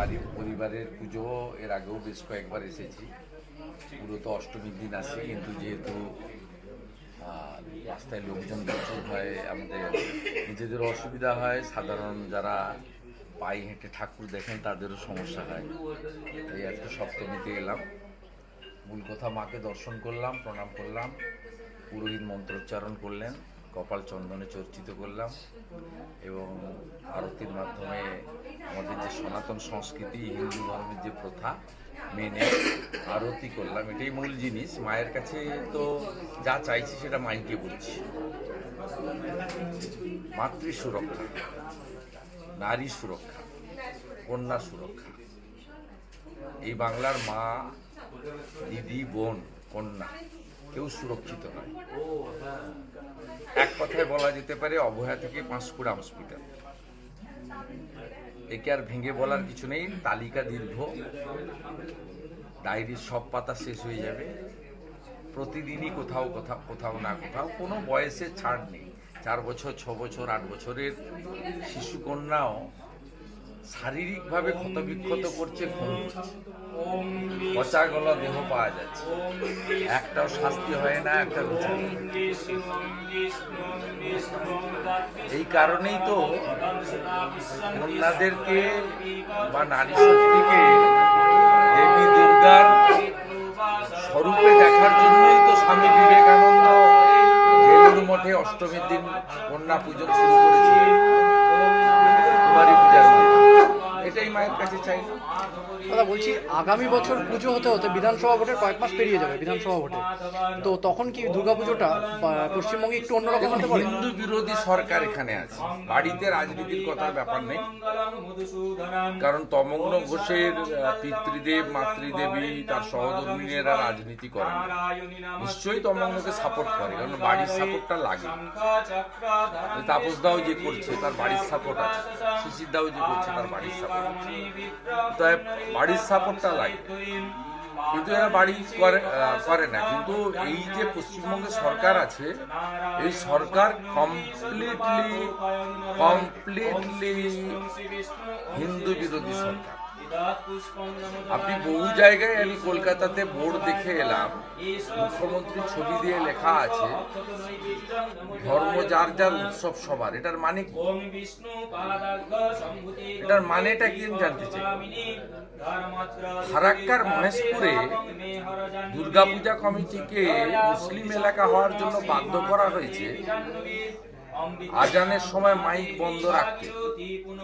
বাড়ি পরিবারের পুজো, এর আগেও বেশ কয়েকবার এসেছি। পুরো তো অষ্টমীর দিন আসি কিন্তু যেহেতু রাস্তায় লোকজন প্রচুর হয়, আমাদের নিজেদের অসুবিধা হয়, সাধারণ যারা পায়ে হেঁটে ঠাকুর দেখেন তাদেরও সমস্যা হয়। এই আজকে সপ্তমীতে এলাম। মূল কথা, মাকে দর্শন করলাম, প্রণাম করলাম, পুরোহিত মন্ত্রোচ্চারণ করলেন, কপাল চন্দনে চর্চিত করলাম এবং আরতির মাধ্যমে আমাদের সনাতন সংস্কৃতি, হিন্দু ধর্মের যে প্রথা মেনে আরতি করলাম, এটাই মূল জিনিস। মায়ের কাছে তো যা চাইছি সেটা মাইকে বলছি। মাতৃ সুরক্ষা, নারী সুরক্ষা, কন্যা সুরক্ষা। এই বাংলার মা, দিদি, বোন, কন্যা, কেউ সুরক্ষিত নয়। এক কথায় বলা যেতে পারে, অবহেলা থেকে পাঁশকুড়া হসপিটাল একে আর ভেঙে বলার কিছু নেই, তালিকা দীর্ঘ, ডায়েরির সব পাতা শেষ হয়ে যাবে। প্রতিদিনই কোথাও কোথাও কোথাও না কোথাও কোনো বয়সে ছাড় নেই। চার বছর, ছ বছর, আট বছরের শিশু কন্যাও শারীরিকভাবে ক্ষতবিক্ষত করছে খুন করছে পচা গলা দেহ পাওয়া যাচ্ছে। একটাও শাস্তি হয় না একটা এই কারণেই তো কন্যাদেরকে বা নারী শক্তিকে দেবী দুর্গার স্বরূপে দেখার জন্যই তো স্বামী বিবেকানন্দ বেলুর মঠে অষ্টমীর দিন কন্যা পুজো শুরু করেছিলেন কুমারী পূজার মাধ্যমে। এটাই মায়ের কাছে চাই। দাদা বলছি আগামী বছর পুজো হতে হতে বিধানসভা ভোটের কয়েক মাস পেরিয়ে যাবে বিধানসভা ভোটে। তো তখন কি দুর্গাপুজোটা বা পশ্চিমবঙ্গে একটু অন্যরকম হতে পারে? হিন্দু বিরোধী সরকার এখানে আছে। বাড়িতে রাজনীতির কথার ব্যাপার নেই। কারণ তমগ্ন ঘোষের পিতৃদেব মাতৃদেবী তার সহধর্মিনীরা রাজনীতি করেন। না। নিশ্চয়ই তমগ্নকে সাপোর্ট করে কারণ বাড়ির সাপোর্টটা লাগে। এই তাপস দাও যে করছে তার বাড়ির সাপোর্ট আছে। দাও যে করছে তার বাড়ির সাপোর্ট আছে। তাই বাড়ির সাপোর্টটা লাগে। কিন্তু এরা বাড়ি করে করে না। কিন্তু এই যে পশ্চিমবঙ্গের সরকার আছে, এই সরকার কমপ্লিটলি কমপ্লিটলি হিন্দু বিরোধী সরকার। আপনি বহু জায়গায় আমি কলকাতাতে বোর্ড দেখে এলাম। মুখ্যমন্ত্রী ছবি দিয়ে লেখা আছে, ধর্ম যার যার উৎসব সবার। এটার মানে এটার মানেটা কি জানতে চাই। ফারাক্কার মহেশপুরে দুর্গাপূজা কমিটিকে মুসলিম এলাকা হওয়ার জন্য বাধ্য করা হয়েছে। আজানের সময় মাইক বন্ধ রাখতে।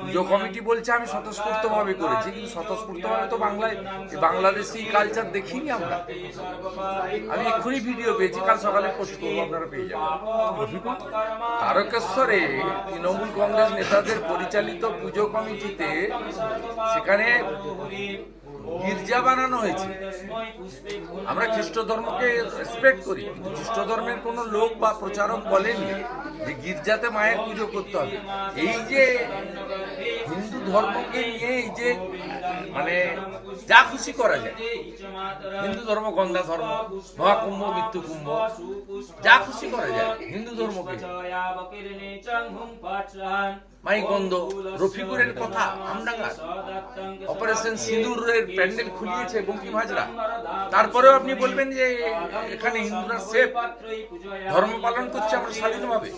পুজো কমিটি বলছে, আমি স্বতঃস্ফূর্তভাবে করেছি। কিন্তু স্বতঃস্ফূর্তভাবে তো বাংলায় বাংলাদেশি কালচার দেখিনি আমরা। আমি এক্ষুনি ভিডিও পেয়েছি, কাল সকালে পোস্ট করব, আপনারা পেয়ে যাবেন। তারকেশ্বরে তৃণমূল কংগ্রেস নেতাদের পরিচালিত পুজো কমিটিতে সেখানে গির্জা বানানো হয়েছে। আমরা খ্রিস্ট ধর্মকে রেসপেক্ট করি, কিন্তু খ্রিস্ট ধর্মের কোনো লোক বা প্রচারক বলেনি যে গির্জাতে মায়ের পুজো করতে হবে। এই যে হিন্দু ধর্মকে নিয়ে এই যে মানে যা খুশি করা যায়, হিন্দু ধর্ম গঙ্গা ধর্ম, মহাকুম্ভ মৃত্যু কুম্ভ যা খুশি করা যায়, হিন্দু ধর্মকে। মাইক বন্ধ রফিকুরের কথা, আমডাঙ্গার, অপারেশন সিঁদুরের প্যান্ডেল খুলিয়েছে বঙ্কিম হাজরা। তারপরেও আপনি বলবেন যে এখানে হিন্দুরা সেফ ধর্ম পালন করছে, আমরা স্বাধীনভাবে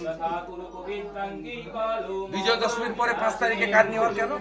বিজয় দশমীর পরে পাঁচ তারিখে কার নেওয়ার কেন?